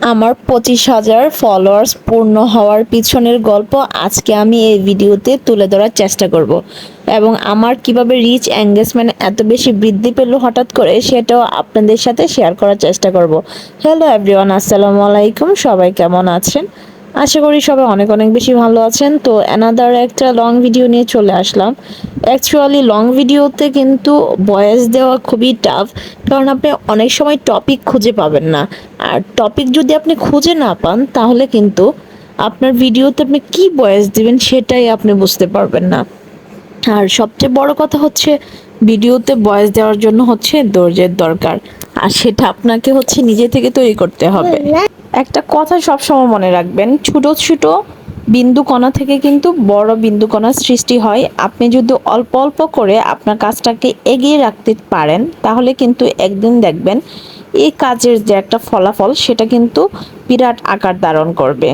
আমার পঁচিশ হাজার ফলোয়ার্স পূর্ণ হওয়ার পিছনের গল্প আজকে আমি এই ভিডিওতে তুলে ধরার চেষ্টা করব। এবং আমার কীভাবে রিচ এঙ্গেজমেন্ট এত বেশি বৃদ্ধি পেল হঠাৎ করে সেটাও আপনাদের সাথে শেয়ার করার চেষ্টা করব। হ্যালো এভরিওয়ান আসসালামু আলাইকুম, সবাই কেমন আছেন? আশা করি সবাই অনেক অনেক বেশি ভালো আছেন। তো অ্যানাদার একটা লং ভিডিও নিয়ে চলে আসলাম। অ্যাকচুয়ালি লং ভিডিওতে কিন্তু ভয়েস দেওয়া খুবই টাফ কারণ আপনি অনেক সময় টপিক খুঁজে পাবেন না। আর টপিক যদি আপনি খুঁজে না পান তাহলে কিন্তু আপনার ভিডিওতে আপনি কি ভয়েস দিবেন সেটাই আপনি বুঝতে পারবেন না। আর সবচেয়ে বড় কথা হচ্ছে ভিডিওতে ভয়েস দেওয়ার জন্য হচ্ছে ধৈর্যের দরকার। আর সেটা আপনাকে হচ্ছে নিজে থেকে তৈরি করতে হবে। একটা কথা সবসময় মনে রাখবেন ছোট ছোট বিন্দু কণা থেকে কিন্তু বড় বিন্দু কণার সৃষ্টি হয়। আপনি যদি অল্প অল্প করে আপনার কাজটাকে এগিয়ে রাখতে পারেন, তাহলে কিন্তু একদিন দেখবেন এই কাজের যে একটা ফলাফল, সেটা কিন্তু বিরাট আকার ধারণ করবে।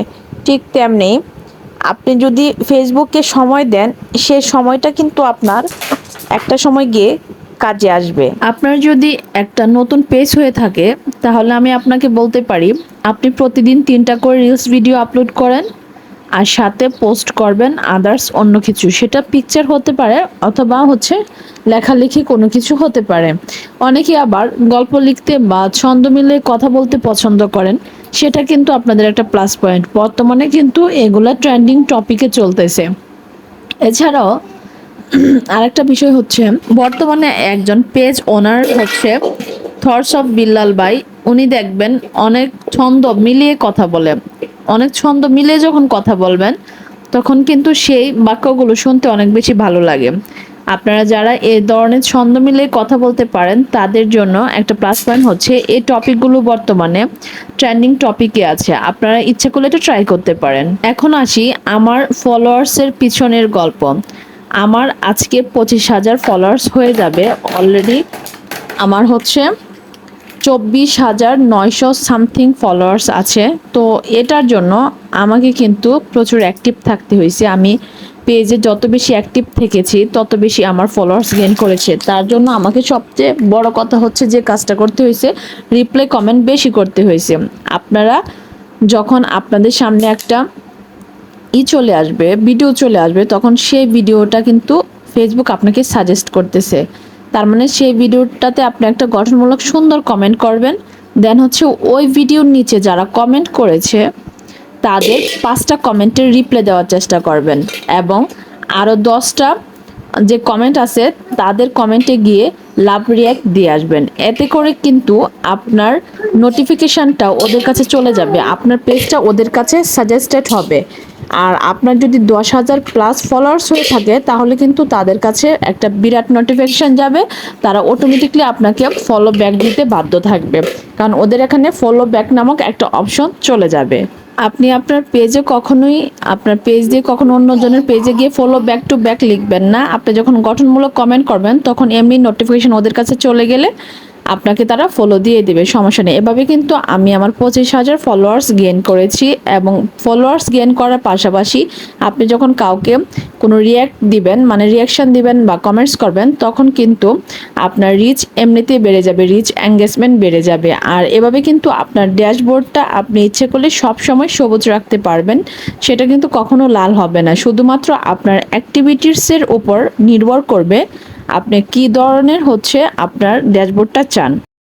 ঠিক তেমনি আপনি যদি ফেসবুকে সময় দেন, সে সময়টা কিন্তু আপনার একটা সময় গিয়ে কাজে আসবে। আপনার যদি একটা নতুন পেজ হয়ে থাকে, তাহলে আমি আপনাকে বলতে পারি, আপনি প্রতিদিন তিনটা করে রিলস ভিডিও আপলোড করেন। আর সাথে পোস্ট করবেন আদার্স অন্য কিছু। সেটা পিকচার হতে পারে অথবা হচ্ছে লেখালেখি কোনো কিছু হতে পারে। অনেকে আবার গল্প লিখতে বা ছন্দ মিলে কথা বলতে পছন্দ করেন। সেটা কিন্তু আপনাদের একটা প্লাস পয়েন্ট বর্তমানে কিন্তু এগুলা ট্রেন্ডিং টপিকে চলতেছে। এছাড়াও আরেকটা বিষয় হচ্ছে, বর্তমানে একজন পেজ ওনার হচ্ছে থর্স অফ বিল্লাল ভাই উনি দেখবেন অনেক ছন্দ মিলিয়ে কথা বলে। অনেক ছন্দ মিলিয়ে যখন কথা বলবেন, তখন কিন্তু সেই বাক্যগুলো শুনতে অনেক বেশি ভালো লাগে। আপনারা যারা এ ধরনের ছন্দ মিলিয়ে কথা বলতে পারেন, তাদের জন্য একটা প্লাস পয়েন্ট হচ্ছে, এই টপিকগুলো বর্তমানে ট্রেন্ডিং টপিকে আছে। আপনারা ইচ্ছা করলে এটা ট্রাই করতে পারেন। এখন আসি আমার ফলোয়ার্সের পিছনের গল্প। আমার আজকে পঁচিশ হাজার ফলোয়ার্স হয়ে যাবে অলরেডি আমার হচ্ছে চব্বিশ হাজার নয়শো সামথিং ফলোয়ার্স আছে। তো এটার জন্য আমাকে কিন্তু প্রচুর অ্যাক্টিভ থাকতে হয়েছে। আমি পেজে যত বেশি অ্যাক্টিভ থেকেছি, তত বেশি আমার ফলোয়ার্স গেন করেছে। তার জন্য আমাকে সবচেয়ে বড় কথা হচ্ছে যে কাজটা করতে হয়েছে রিপ্লাই কমেন্ট বেশি করতে হয়েছে। আপনারা যখন আপনাদের সামনে একটা ই চলে আসবে ভিডিও চলে আসবে, তখন সেই ভিডিওটা কিন্তু ফেসবুক আপনাকে সাজেস্ট করতেছে। তার মানে সেই ভিডিওটাতে আপনি একটা গঠনমূলক সুন্দর কমেন্ট করবেন। দেন হচ্ছে ওই ভিডিওর নিচে যারা কমেন্ট করেছে, তাদের পাঁচটা কমেন্টের রিপ্লাই দেওয়ার চেষ্টা করবেন। এবং আরও দশটা যে কমেন্ট আছে তাদের কমেন্টে গিয়ে লাভ রিয়াক্ট দিয়ে আসবেন। এতে করে কিন্তু আপনার নোটিফিকেশানটা ওদের কাছে চলে যাবে। আপনার পেজটা ওদের কাছে সাজেস্টেড হবে। আর আপনার যদি দশ হাজার প্লাস ফলোয়ার্স হয়ে থাকে, তাহলে কিন্তু তাদের কাছে একটা বিরাট নোটিফিকেশান যাবে। তারা অটোমেটিকলি আপনাকে ফলো ব্যাক দিতে বাধ্য থাকবে। কারণ ওদের এখানে ফলো ব্যাক নামক একটা অপশন চলে যাবে। আপনি আপনার পেজে কখনোই, আপনার পেজ দিয়ে কখনো অন্যজনের পেজে গিয়ে ফলো ব্যাক টু ব্যাক লিখবেন না। আপনি যখন গঠনমূলক কমেন্ট করবেন, তখন এমনি নোটিফিকেশন ওদের কাছে চলে গেলে আপনাকে তারা ফলো দিয়ে দেবে, সমস্যা নেই। এভাবে কিন্তু আমি আমার পঁচিশ হাজার ফলোয়ার্স গেইন করেছি এবং ফলোয়ার্স গেইন করার পাশাপাশি আপনি যখন কাউকে কোনো রিয়াক্ট দিবেন মানে রিয়াকশন দিবেন বা কমেন্টস করবেন, তখন কিন্তু আপনার রিচ এমনিতেই বেড়ে যাবে রিচ এঙ্গেজমেন্ট বেড়ে যাবে। আর এভাবে কিন্তু আপনার ড্যাশবোর্ডটা আপনি ইচ্ছে করলে সব সময় সবুজ রাখতে পারবেন, সেটা কিন্তু কখনো লাল হবে না। শুধুমাত্র আপনার অ্যাক্টিভিটিসের উপর নির্ভর করবে আপনি কি ধরনের হচ্ছে আপনার ড্যাশবোর্ডটা চান?